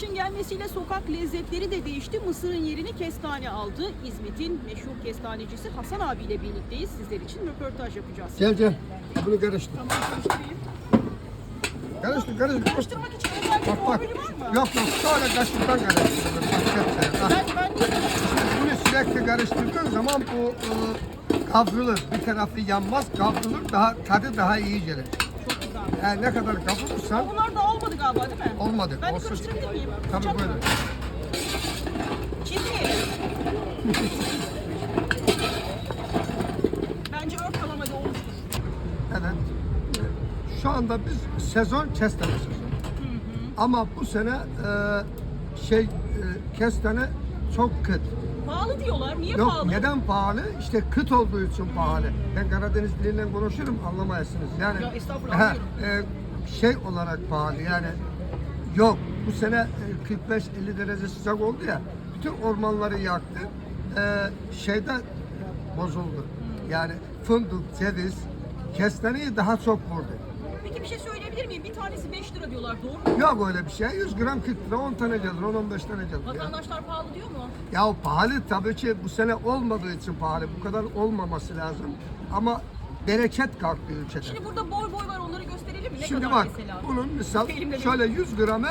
Kışın gelmesiyle sokak lezzetleri de değişti. Mısırın yerini kestane aldı. İzmit'in meşhur kestanecisi Hasan abiyle birlikteyiz. Sizler için röportaj yapacağız. Gel gel. Bunu karıştır. Tamam karıştırayım. Karıştır karıştır. Karıştırmak için özel bir Bak bak. var mı? Yok yok. Şöyle kaşıktan hepsi. Ben, ben Bunu sürekli karıştırdığın zaman bu e, kavrulur. Bir tarafı yanmaz, kavrulur. Daha tadı daha iyi gelir. Yani ne kadar kavrulursan Bunlar da olmadı galiba değil mi? olmadı. Ben de Olsun. karıştırabilir miyim? Tabii Bıçakla. buyurun. Çizmeyelim. Bence ört kalamada olmuştur. Evet. Şu anda biz sezon kestane sezonu. Ama bu sene e, şey e, kestane çok kıt. Pahalı diyorlar. Niye Yok pahalı? neden pahalı? İşte kıt olduğu için pahalı. Ben Karadeniz dilinden konuşurum anlamayasınız. Yani Ya estağfurullah, anlıyorum. e, şey olarak pahalı yani yok bu sene e, 45-50 derece sıcak oldu ya bütün ormanları yaktı. E, şeyde bozuldu. Yani fındık, ceviz, kestaneyi daha çok vurdu. Peki bir şey söyleyebilir miyim? Bir tanesi 5 lira diyorlar. Doğru mu? Yok öyle bir şey. 100 gram 40 lira 10 tane gelir, 10-15 tane gelir. Vatandaşlar pahalı diyor mu? Ya pahalı tabii ki bu sene olmadığı için pahalı. Bu kadar olmaması lazım. Ama bereket kalktı ülkede. Şimdi burada boy boy var onları gösterelim mi? Ne Şimdi kadar bak mesela? bunun misal Elimde şöyle 100 gramı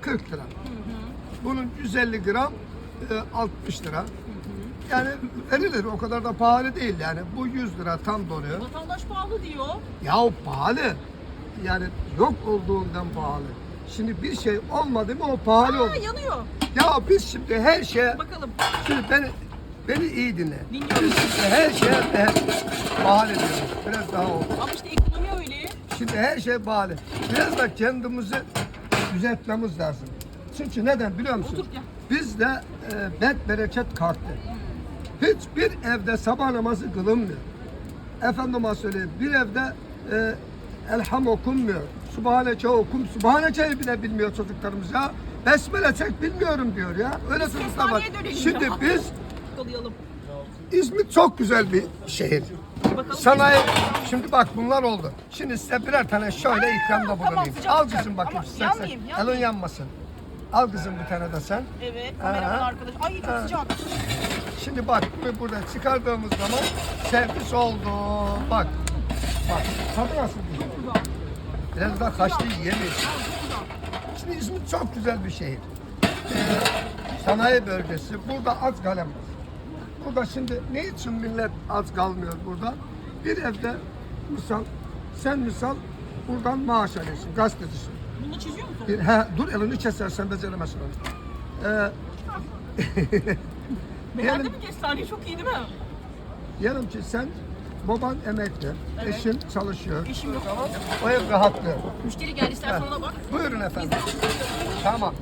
40 lira. Bunun 150 gram e, 60 lira. Yani verilir o kadar da pahalı değil yani. Bu 100 lira tam donuyor. Vatandaş pahalı diyor. Ya pahalı. Yani yok olduğundan pahalı. Şimdi bir şey olmadı mı o pahalı Aa olur. yanıyor. Ya biz şimdi her şeye Bakalım. Şimdi beni beni iyi dinle. Dinliyorum. Biz şimdi her şeye e, bahane ediyoruz. Biraz daha oldu. Ama işte ekonomi öyle. Şimdi her şey bahane. Biraz da kendimizi düzeltmemiz lazım. Çünkü neden biliyor musun? Otur gel. Bizde e, bet bereket kalktı. Hiçbir evde sabah namazı kılınmıyor. Efendime söyleyeyim bir evde e, elham okunmuyor. Subhaneke okum. Subhaneke'yi bile bilmiyor çocuklarımız ya. Besmele çek bilmiyorum diyor ya. Öyle çocuklar var. Şimdi biz Kalayalım. İzmit çok güzel bir şehir. Bakalım. Sanayi, şimdi bak bunlar oldu. Şimdi size birer tane şöyle ikramda tamam, bulunayım. sıcak Al sıcak. kızım bakayım. Ama sen- sen. yanmayayım, yanmayayım. Elin yanmasın. Al kızım bir tane de sen. Evet kameraman Aha. arkadaş. Ay çok sıcak. Şimdi bak bunu burada çıkardığımız zaman servis oldu. Bak. Bak. Tadı nasıl güzel. Biraz daha kaçtı güzel. Şimdi İzmit çok güzel bir şehir. Ee, sanayi bölgesi. Burada az kalem var. Burada şimdi ne için millet az kalmıyor burada? Bir evde misal, sen misal buradan maaş alıyorsun, gazetecisin. Bunu çiziyor musun? Bir, he, dur elini kesersen beceremezsin onu. Ee, Beğendin mi kestaneyi? Çok iyi değil mi? diyelim ki sen baban emekli, Evet. eşin çalışıyor. Eşim yok. O ev rahatlıyor. Müşteri geldi istersen ona bak. Buyurun efendim. Tamam.